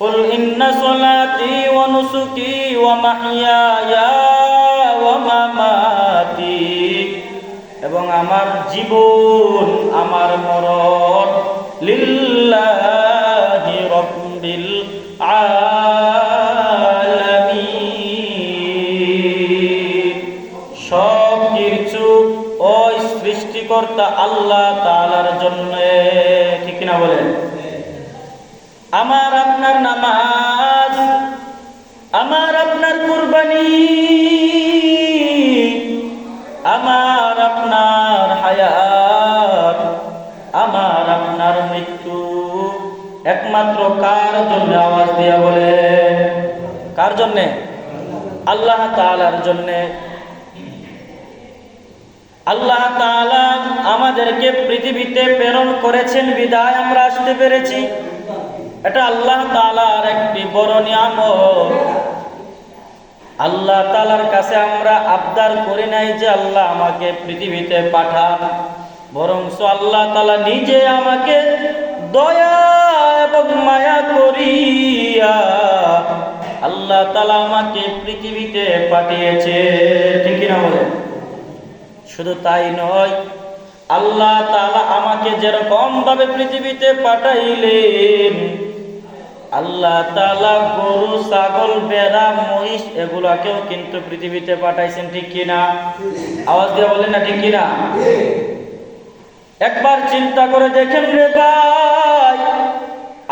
قل إن صلاتي ونسكي ومحياي ومماتي এবং আমার জীবন আমার মরণ লিল্লাহি রাব্বিল আলামিন সব কিছু ওই সৃষ্টিকর্তা আল্লাহ তাআলার জন্য ঠিক না বলেন আমার আপনার নামাজ, আমার আপনার কুরবানি, আমার আপনার হায়াত, আমার আপনার মৃত্যু। একমাত্র কার জন্য আওয়াজ দিয়া বলে? কার জন্যে? আল্লাহ তাআলার জন্যে। আল্লাহ তাআলা আমাদেরকে পৃথিবীতে প্রেরণ করেছেন, বিদায় আমরা আসতে পেরেছি। এটা আল্লাহ তালার একটি বড় নিয়ামত। আল্লাহ তালার কাছে আমরা আবদার করি নাই যে আল্লাহ আমাকে পৃথিবীতে পাঠান। বরং আল্লাহ তালা নিজে আমাকে দয়া এবং মায়া করিয়া আল্লাহ তালা আমাকে পৃথিবীতে পাঠিয়েছে। ঠিক না বলেন? শুধু তাই নয়, আল্লাহ তালা আমাকে যেরকম ভাবে পৃথিবীতে পাঠাইলেন আল্লাহ তালা গরু, ছাগল বেড়া মহিষ এগুলাকেও কিন্তু পৃথিবীতে পাঠাইছেন, ঠিক কিনা? আওয়াজ দিয়ে বলেন না, ঠিক কিনা? একবার চিন্তা করে দেখেন রে ভাই,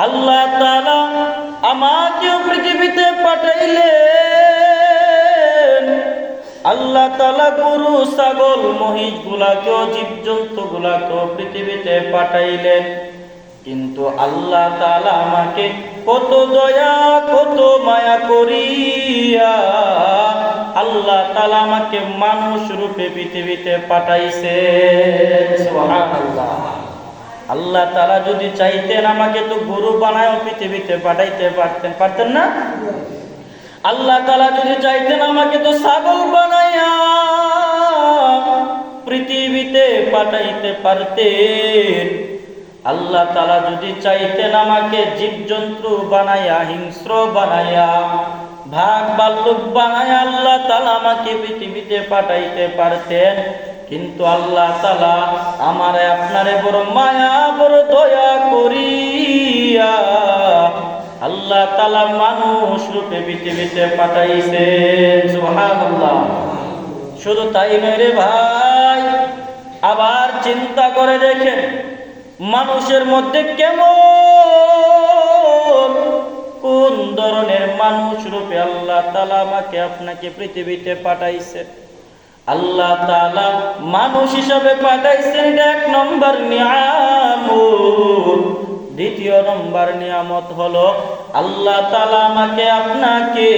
আল্লাহ তাআলা আমাকেও পৃথিবীতে পাঠাইলেন। আল্লাহ তালা গরু, ছাগল মহিষ গুলাকেও জীবজন্তু গুলাকেও পৃথিবীতে পাঠাইলেন। কিন্তু আল্লাহ তালা আমাকে কত দয়া, কত মায়া করিয়া আল্লাহ তালা আমাকে মানুষ রূপে পৃথিবীতে পাঠাইছে। আল্লাহ তাআলা যদি চাইতেন আমাকে তো গরু বানায় পৃথিবীতে পাঠাইতে পারতেন পারতেন না? আল্লাহ তালা যদি চাইতেন আমাকে তো ছাগল বানাইয়া পৃথিবীতে পাঠাইতে পারতেন। আল্লাহ তালা যদি চাইতেন আমাকে জীবজন্তু বানাইয়া, হিংস্র বানাইয়া, ভাগ বাল্লুক বানাইয়া আল্লাহ তালা আমাকে পৃথিবীতে পাঠাইতে পারতেন, কিন্তু আল্লাহ তালা আমারে আপনারে বড় মায়া, বড় দয়া করিয়া আল্লাহ তালা মানুষ রূপে পৃথিবীতে সুবহানাল্লাহ। শুধু তাই নয় রে ভাই, আবার চিন্তা করে দেখেন মানুষের মধ্যে কেমন? কোন ধরনের মানুষ রূপে আল্লাহ তাআলা আমাকে আপনাকে পৃথিবীতে পাঠাইছে? আল্লাহ তালা মানুষ হিসাবে পাঠাইছেন এটা এক নম্বর নিয়ামত। দ্বিতীয় নম্বর নিয়ামত হলো আল্লাহ তাআলা আমাকে আপনাকে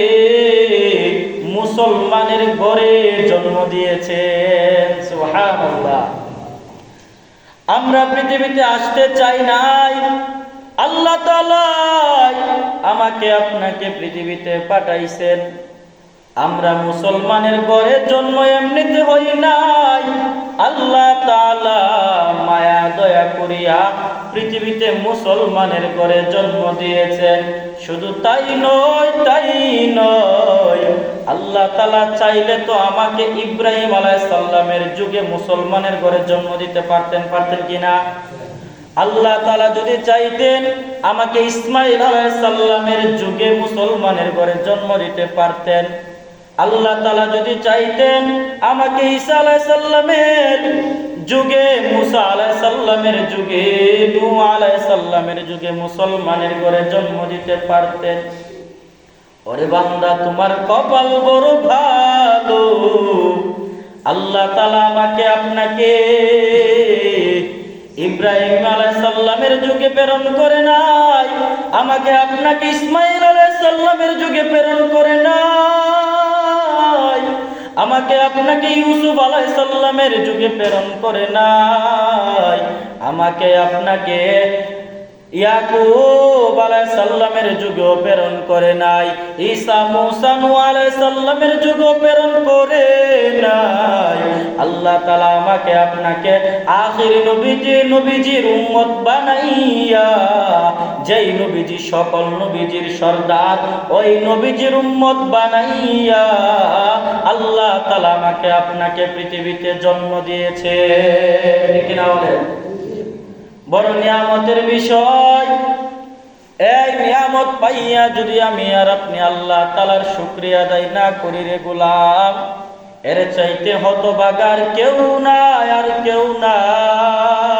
মুসলমানের ঘরে জন্ম দিয়েছেন। সুবহানাল্লাহ। আমরা পৃথিবীতে আসতে চাই নাই। আল্লাহ আমাকে আপনাকে পৃথিবীতে পাঠাইছেন। আমরা মুসলমানের ঘরে জন্ম এমনিতে হই নাই। আল্লাহ তাআলা মায়া দয়া করিয়া পৃথিবীতে মুসলমানের ঘরে জন্ম দিয়েছেন। শুধু তাই নয় তাই নয় আল্লাহ তালা চাইলে তো আমাকে ইব্রাহিম আলাইহিস সালামের যুগে মুসলমানের ঘরে জন্ম দিতে পারতেন পারতেন কিনা? আল্লাহ তালা যদি চাইতেন আমাকে ইসমাইল আলাইহিস সালামের যুগে মুসলমানের ঘরে জন্ম দিতে পারতেন। আল্লাহ তালা যদি চাইতেন আমাকে ঈসা আলাইহিস সালামের যুগে, মুসা আলাইহিস সালামের যুগে, নূহ আলাইহিস সালামের যুগে মুসলমানের ঘরে জন্ম দিতে পারতেন। ওরে বান্দা, তোমার কপাল বড় ভালো। আল্লাহ তালা আমাকে আপনাকে ইব্রাহিম আলাইহিস সালামের যুগে প্রেরণ করে নাই, আমাকে আপনাকে ইসমাইল আলাইহিস সালামের যুগে প্রেরণ করে নাই, আমাকে আপনাকে ইউসুফ আলাইহিস সালামের যুগে প্রেরণ করে নাই, আমাকে আপনাকে ইয়াকুব আলাইহিস সালামের প্রেরণ করে নাই। ঈসা মুসা আলাইহিস সালামের প্রেরণ করে নাই। আল্লাহ তাআলা আমাকে আপনাকে আখির নবীজি, নবীজির উম্মত বানাইয়া, যেই নবীজি সকল নবীজির সর্দার, ওই নবীজির উম্মত বানাইয়া আল্লাহ তালা আমাকে আপনাকে পৃথিবীতে জন্ম দিয়েছে। কিনা বলেন? বড় নিয়ামতের বিষয়। এই নিয়ামত পাইয়া যদি আমি আর আপনি আল্লাহ তালার শুক্রিয়া আদায় না করি রে গোলাম, এর চাইতে হতবাগার কেউ নাই, আর কেউ নাই।